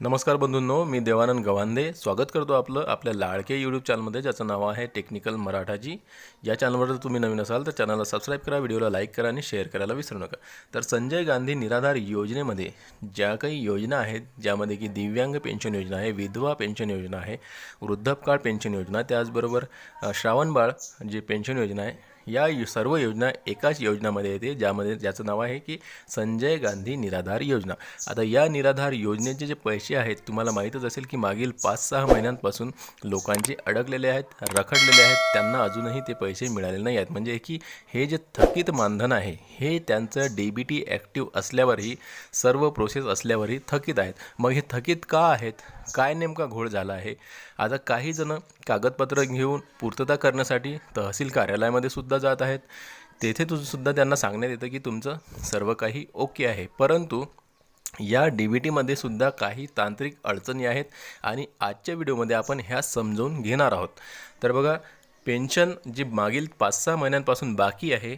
नमस्कार बंधूंनो मी देवानंद गवांदे. स्वागत करतो आपलं आपल्या लाडके यूट्यूब चॅनलमध्ये ज्याचं नाव आहे टेक्निकल मराठाजी. या चॅनलवर जर तुम्ही नवीन असाल तर चॅनलला सबस्क्राईब करा व्हिडिओला लाईक करा आणि शेअर करायला विसरू नका. तर संजय गांधी निराधार योजनेमध्ये ज्या काही योजना आहेत ज्यामध्ये की दिव्यांग पेन्शन योजना आहे विधवा पेन्शन योजना आहे वृद्धपकाळ पेन्शन योजना त्याचबरोबर श्रावणबाळ जी पेन्शन योजना आहे या सर्व योजना एकाच योजनामध्ये येते ज्यामध्ये ज्याचं नाव आहे की संजय गांधी निराधार योजना. आता या निराधार योजनेचे जे पैसे आहेत तुम्हाला माहीतच असेल की मागील पाच सहा महिन्यांपासून लोकांचे अडकलेले आहेत रखडलेले आहेत त्यांना अजूनही ते पैसे मिळालेले नाही आहेत म्हणजे की हे जे थकीत मानधन आहे हे त्यांचं डी बी टी ॲक्टिव्ह असल्यावरही सर्व प्रोसेस असल्यावरही थकीत आहेत. मग हे थकीत का आहेत? काय नेमका घोळ झाला आहे? आता काही जण कागदपत्र घेऊन पूर्तता करण्यासाठी तहसील कार्यालयामध्ये सुद्धा जात आहेत. तेथे तुझं सुद्धा त्यांना सांगण्यात येतं की तुमचं सर्व काही ओके आहे. परंतु या डी व्ही टीमध्ये सुद्धा काही तांत्रिक अडचणी आहेत आणि आजच्या व्हिडिओमध्ये आपण ह्या समजावून घेणार आहोत. तर बघा पेन्शन जी मागील पाच सहा महिन्यांपासून बाकी आहे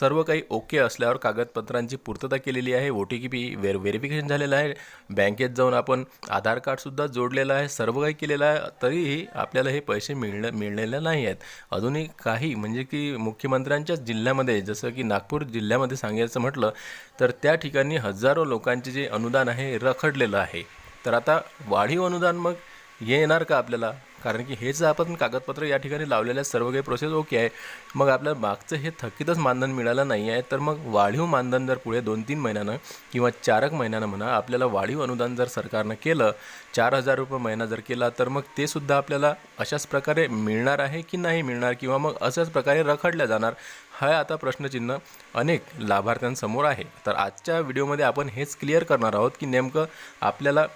सर्व काही ओके असल्यावर कागदपत्रांची पूर्तता केलेली आहे. ओ टी पी व्हेर व्हेरिफिकेशन झालेलं आहे. बँकेत जाऊन आपण आधार कार्डसुद्धा जोडलेलं आहे. सर्व काही केलेलं आहे. तरीही आपल्याला हे पैसे मिळणं मिळलेले नाही आहेत. अजूनही काही म्हणजे की मुख्यमंत्र्यांच्या जिल्ह्यामध्ये जसं की नागपूर जिल्ह्यामध्ये सांगायचं म्हटलं तर त्या ठिकाणी हजारो लोकांचे जे अनुदान आहे रखडलेलं आहे. तर आता वाढीव अनुदान मग येणार का आपल्याला? कारण की हे जर आपण कागदपत्र या ठिकाणी लावलेल्या सर्व काही प्रोसेस ओके आहे मग आपल्याला मागचं हे थकीतच मानधन मिळालं नाही आहे तर मग वाढीव मानधन जर पुढे दोन तीन महिन्यानं किंवा चारक महिन्यानं म्हणा आपल्याला वाढीव अनुदान जर सरकारनं केलं चार हजार रुपये महिना जर केला तर मग ते सुद्धा आपल्याला अशाच प्रकारे मिळणार आहे की नाही मिळणार किंवा मग अशाच प्रकारे रखडल्या जाणार हा आता प्रश्नचिन्ह अनेक लाभार्थ्यांसमोर आहे. तर आजच्या व्हिडिओमध्ये आपण हेच क्लिअर करणार आहोत की नेमकं आपल्याला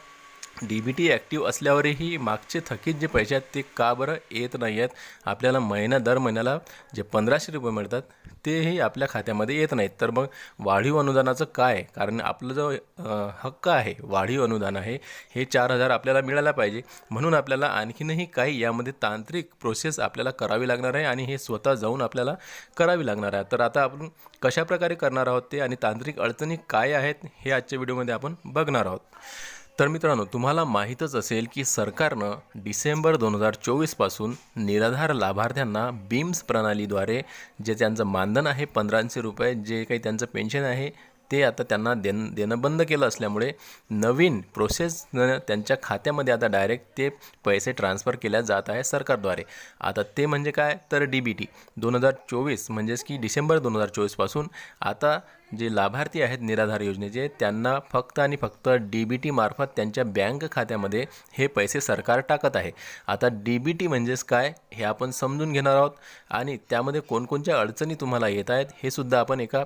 डी बी टी ॲक्टिव्ह असल्यावरही मागचे थकीत जे पैसे आहेत ते का बरं येत नाही आहेत? आपल्याला महिना दर महिन्याला जे पंधराशे रुपये मिळतात तेही आपल्या खात्यामध्ये येत नाहीत. तर मग वाढीव अनुदानाचं काय? कारण आपलं जो हक्क आहे वाढीव अनुदान आहे हे चार हजार आपल्याला मिळायला पाहिजे. म्हणून आपल्याला आणखीनही काही यामध्ये तांत्रिक प्रोसेस आपल्याला करावी लागणार आहे आणि हे स्वतः जाऊन आपल्याला करावी लागणार आहे. तर आता आपण कशाप्रकारे करणार आहोत ते आणि तांत्रिक अडचणी काय आहेत हे आजच्या व्हिडिओमध्ये आपण बघणार आहोत. तर मित्रांनो तुम्हाला माहीतच असेल की सरकारनं डिसेंबर दोन हजार चोवीसपासून निराधार लाभार्थ्यांना बीम्स प्रणालीद्वारे जे त्यांचं मानधन आहे पंधराशे रुपये जे काही त्यांचं पेन्शन आहे ते आता त्यांना देणं देणं बंद केलं असल्यामुळे नवीन प्रोसेसनं त्यांच्या खात्यामध्ये आता डायरेक्ट ते पैसे ट्रान्सफर केल्या जात आहे सरकारद्वारे. आता ते म्हणजे काय? तर डी बी टी दोन हजार चोवीस म्हणजेच की डिसेंबर दोन हजार चोवीसपासून आता जे लाभार्थी आहेत निराधार योजनेचे त्यांना फक्त आणि फक्त डी बी टीमार्फत त्यांच्या बँक खात्यामध्ये हे पैसे सरकार टाकत आहे. आता डी बी टी म्हणजेच काय हे आपण समजून घेणार आहोत आणि त्यामध्ये कोणकोणत्या अडचणी तुम्हाला येत आहेत हे सुद्धा आपण एका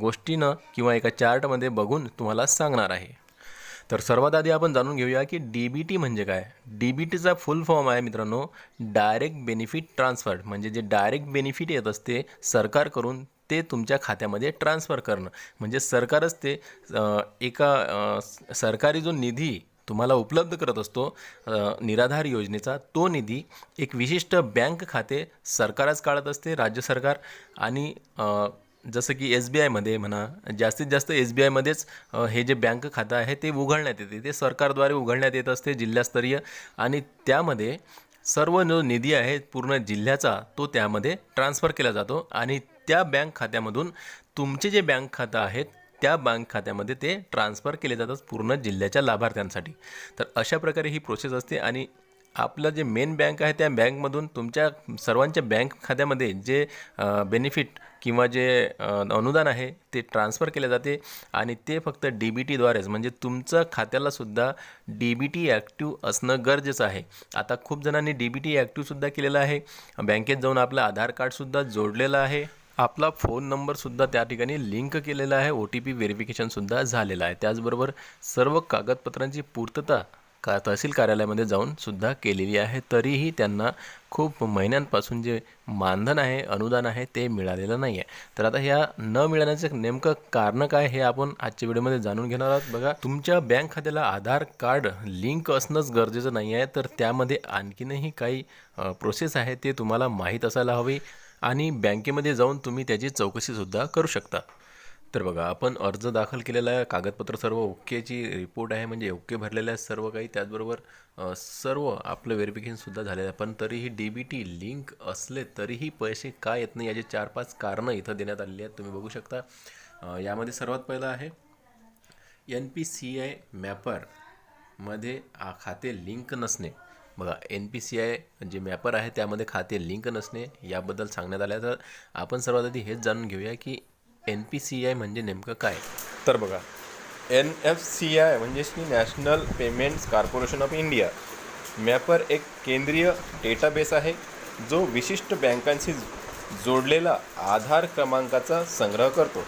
गोष्टीनं किंवा एका चार्टमध्ये बघून तुम्हाला सांगणार आहे. तर सर्वात आधी आपण जाणून घेऊया की डी बी टी म्हणजे काय? डी बी टीचा फुल फॉर्म आहे मित्रांनो डायरेक्ट बेनिफिट ट्रान्सफर म्हणजे जे डायरेक्ट बेनिफिट येत असते सरकारकडून ते तुमच्या खात्यामध्ये ट्रान्सफर करणं. म्हणजे सरकारच ते एका सरकारी जो निधी तुम्हाला उपलब्ध करत असतो निराधार योजनेचा तो निधी एक विशिष्ट बँक खाते सरकारच काढत असते राज्य सरकार. आणि जसं की एस बी आयमध्ये म्हणा जास्तीत जास्त एस बी आयमध्येच हे जे बँक खातं आहे ते उघडण्यात येते. ते सरकारद्वारे उघडण्यात येत असते जिल्हास्तरीय. आणि त्यामध्ये सर्व जो निधी आहे पूर्ण जिल्ह्याचा तो त्यामध्ये ट्रान्सफर केला जातो आणि त्या बँक खात्यामधून तुमचे जे बँक खातं आहेत त्या बँक खात्यामध्ये ते ट्रान्सफर केले जातात पूर्ण जिल्ह्याच्या लाभार्थ्यांसाठी. तर अशा प्रकारे ही प्रोसेस असते आणि आपलं जे मेन बँक आहे त्या बँकमधून तुमच्या सर्वांच्या बँक खात्यामध्ये जे बेनिफिट किंवा जे अनुदान आहे ते ट्रान्सफर केले जाते आणि ते फक्त डी बी टीद्वारेच म्हणजे तुमचं खात्यालासुद्धा डी बी टी ॲक्टिव्ह असणं गरजेचं आहे. आता खूप जणांनी डी बी टी ॲक्टिव्हसुद्धा केलेलं आहे. बँकेत जाऊन आपलं आधार कार्डसुद्धा जोडलेलं आहे. आपला फोन नंबरसुद्धा त्या ठिकाणी लिंक केलेला आहे. ओ टी पी व्हेरिफिकेशनसुद्धा झालेलं आहे. त्याचबरोबर सर्व कागदपत्रांची पूर्तता का तहसील कार्यालयामध्ये जाऊन सुद्धा केलेली आहे. तरीही त्यांना खूप महिन्यांपासून जे मानधन आहे अनुदान आहे ते मिळालेलं नाही आहे तर आता ह्या न मिळण्याचं नेमकं कारण काय हे आपण आजच्या व्हिडिओमध्ये जाणून घेणार आहोत. बघा तुमच्या बँक खात्याला आधार कार्ड लिंक असणंच गरजेचं नाही आहे तर त्यामध्ये आणखीनही काही प्रोसेस आहे ते तुम्हाला माहीत असायला हवी आणि बँकेमध्ये जाऊन तुम्ही त्याची चौकशीसुद्धा करू शकता. तर बघा आपण अर्ज दाखल केलेला आहे कागदपत्र सर्व ओकेची रिपोर्ट आहे म्हणजे ओके भरलेलं आहे सर्व काही त्याचबरोबर सर्व आपलं व्हेरिफिकेशनसुद्धा झालेलं आहे. पण तरीही डी बी टी लिंक असले तरीही पैसे का येत नाही? याचे चार पाच कारणं इथं देण्यात आलेली आहेत. तुम्ही बघू शकता. यामध्ये सर्वात पहिलं आहे एन पी सी आय मॅपरमध्ये खाते लिंक नसणे. बघा एन पी सी आय जे मॅपर आहे त्यामध्ये खाते लिंक नसणे याबद्दल सांगण्यात आलं आहे. तर आपण सर्वात आधी हेच जाणून घेऊया की एन पी सी आय म्हणजे नेमकं काय? तर बघा एन एफ सी आय म्हणजेच की national payments corporation of India. Mapper एक केंद्रीय डेटाबेस आहे जो विशिष्ट बँकांशी जोडलेला आधार क्रमांकाचा संग्रह करतो.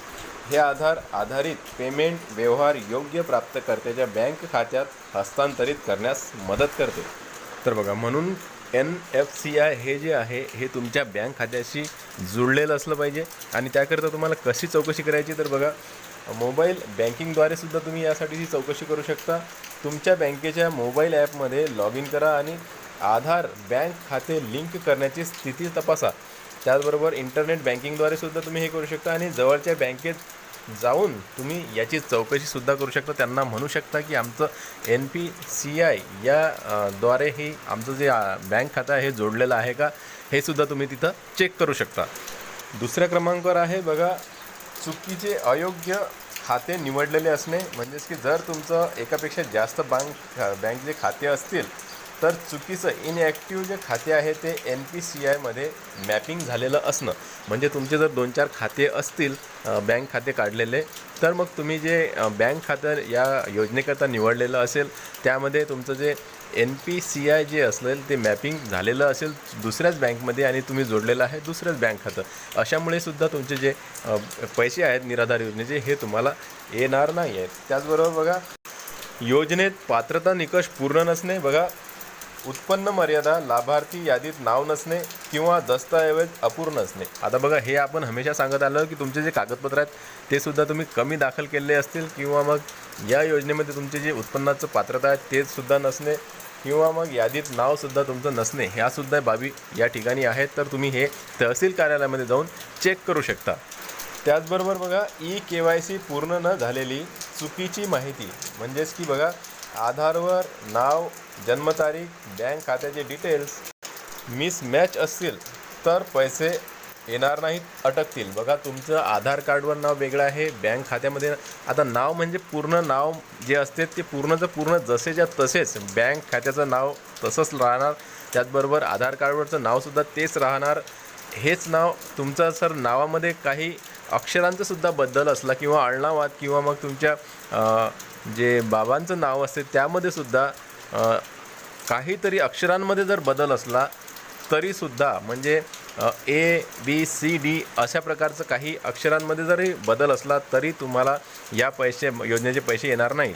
हे आधार आधारित पेमेंट व्यवहार योग्य प्राप्तकर्त्याच्या बँक खात्यात हस्तांतरित करण्यास मदत करते. तर बघा म्हणून एन एफ सी आय हे जे आहे हे तुमच्या बँक खात्याशी जुळलेलं असलं पाहिजे. आणि त्याकरिता तुम्हाला कशी चौकशी करायची तर बघा मोबाईल बँकिंगद्वारे सुद्धा तुम्ही यासाठीची चौकशी करू शकता. तुमच्या बँकेच्या मोबाईल ॲपमध्ये लॉग इन करा आणि आधार बँक खाते लिंक करण्याची स्थिती तपासा. त्याचबरोबर इंटरनेट बँकिंगद्वारे सुद्धा तुम्ही हे करू शकता आणि जवळच्या बँकेत जाऊन तुम्ही याची चौकशीसुद्धा करू शकता. त्यांना म्हणू शकता की आमचं एन पी सी आय या द्वारेही आमचं जे बँक खातं आहे हे जोडलेलं आहे का हे सुद्धा तुम्ही तिथं चेक करू शकता. दुसऱ्या क्रमांकावर आहे बघा चुकीचे अयोग्य खाते निवडलेले असणे म्हणजेच की जर तुमचं एकापेक्षा जास्त बँक बँक जे खाते असतील तर चुकीचं इनॲक्टिव्ह जे खाते आहे ते एन पी सी आयमध्ये मॅपिंग झालेलं असणं. म्हणजे तुमचे जर दोन चार खाते असतील बँक खाते काढलेले तर मग तुम्ही जे बँक खातं या योजनेकरता निवडलेलं असेल त्यामध्ये तुमचं जे एन पी सी आय जे असेल ते मॅपिंग झालेलं असेल दुसऱ्याच बँकमध्ये आणि तुम्ही जोडलेलं आहे दुसऱ्याच बँक खातं. अशामुळे सुद्धा तुमचे जे पैसे आहेत निराधार योजनेचे हे तुम्हाला येणार नाही आहेत त्याचबरोबर बघा योजनेत पात्रता निकष पूर्ण नसणे बघा उत्पन्न मर्यादा लाभार्थी यादीत नाव नसणे किंवा दस्तऐवज अपूर्ण असणे. आता बघा हे आपण हमेशा सांगत आलो की तुमचे जे कागदपत्र आहेत ते सुद्धा तुम्ही कमी दाखल केले असतील किंवा मग या योजनेमध्ये तुमचे जे उत्पन्नाचं पात्रता आहे ते सुद्धा नसणे किंवा मग यादीत नावसुद्धा तुमचं नसणे ह्यासुद्धा बाबी या ठिकाणी आहेत. तर तुम्ही हे तहसील कार्यालयामध्ये जाऊन चेक करू शकता. त्याचबरोबर बघा ई के वाय सी पूर्ण न झालेली चुकीची माहिती म्हणजेच की बघा आधारवर नाव जन्मतारीख बँक खात्याचे डिटेल्स मिसमॅच असतील तर पैसे येणार नाहीत अटकतील. बघा तुमचं आधार कार्डवर नाव वेगळं आहे बँक खात्यामध्ये आता नाव म्हणजे पूर्ण नाव जे असते ते पूर्णचं पूर्ण जसेच्या तसेच बँक खात्याचं नाव तसंच राहणार. त्याचबरोबर आधार कार्डवरचं नावसुद्धा तेच राहणार. हेच नाव तुमचं सर नावामध्ये काही अक्षरांचंसुद्धा बदल असला किंवा आडनावात किंवा मग तुमच्या जे बाबांचं नाव असते त्यामध्ये सुद्धा काहीतरी अक्षरांमध्ये जर बदल असला तरीसुद्धा म्हणजे ए बी सी डी अशा प्रकारचं काही अक्षरांमध्ये जरी बदल असला तरी तुम्हाला या पैसे योजनेचे पैसे येणार नाही.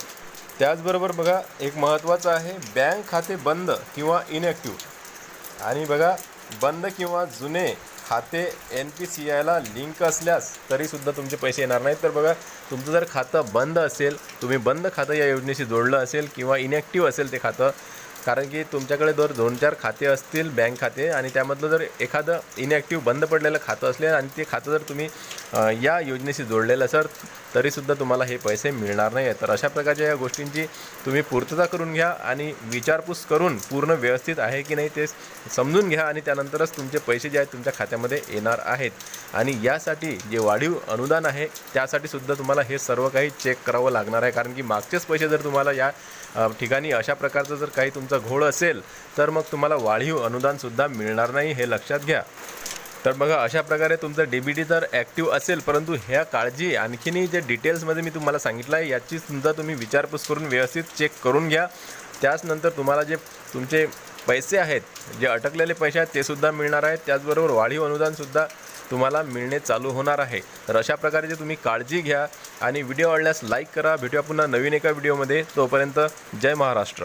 त्याचबरोबर बघा एक महत्त्वाचं आहे बँक खाते बंद किंवा इनॅक्टिव्ह आणि बघा बंद किंवा जुने खाते एन पी सी आयला लिंक असल्यास तरीसुद्धा तुमचे पैसे येणार नाहीत. तर बघा तुमचं जर खातं बंद असेल तुम्ही बंद खातं या योजनेशी जोडलं असेल किंवा इनॅक्टिव्ह असेल ते खातं कारण की तुमच्याकडे जर दोन चार खाते असतील बँक खाते आणि त्यामधलं जर एखादं इनॅक्टिव्ह बंद पडलेलं खातं असले आणि ते खातं जर तुम्ही या योजनेशी जोडलेलं सर तरीसुद्धा तुम्हाला हे पैसे मिळणार नाही आहेत तर अशा प्रकारच्या या गोष्टींची तुम्ही पूर्तता करून घ्या आणि विचारपूस करून पूर्ण व्यवस्थित आहे की नाही ते समजून घ्या आणि त्यानंतरच तुमचे पैसे जे आहेत तुमच्या खात्यामध्ये येणार आहेत. आणि यासाठी जे वाढीव अनुदान आहे त्यासाठी सुद्धा तुम्हाला हे सर्व काही चेक करावं लागणार आहे. कारण की मागचेच पैसे जर तुम्हाला या ठिकाणी अशा प्रकारचं जर काही तुमचा घोळ असेल तर मग तुम्हाला वाढीव अनुदानसुद्धा मिळणार नाही हे लक्षात घ्या. तर बघा अशा प्रकारे तुमचं डी बी टी तर ॲक्टिव्ह असेल परंतु ह्या काळजी आणखीनही जे डिटेल्समध्ये मी तुम्हाला सांगितलं आहे याची सुद्धा तुम्ही विचारपूस करून व्यवस्थित चेक करून घ्या. त्याचनंतर तुम्हाला जे तुमचे पैसे आहेत जे अटकलेले पैसे आहेत ते सुद्धा मिळणार आहेत. त्याचबरोबर वाढीव अनुदानसुद्धा तुम्हाला मिळणे चालू होणार आहे. तर अशा प्रकारे जे तुम्ही काळजी घ्या आणि व्हिडिओ आवडल्यास लाईक करा. भेटूया पुन्हा नवीन एका व्हिडिओमध्ये तोपर्यंत जय महाराष्ट्र.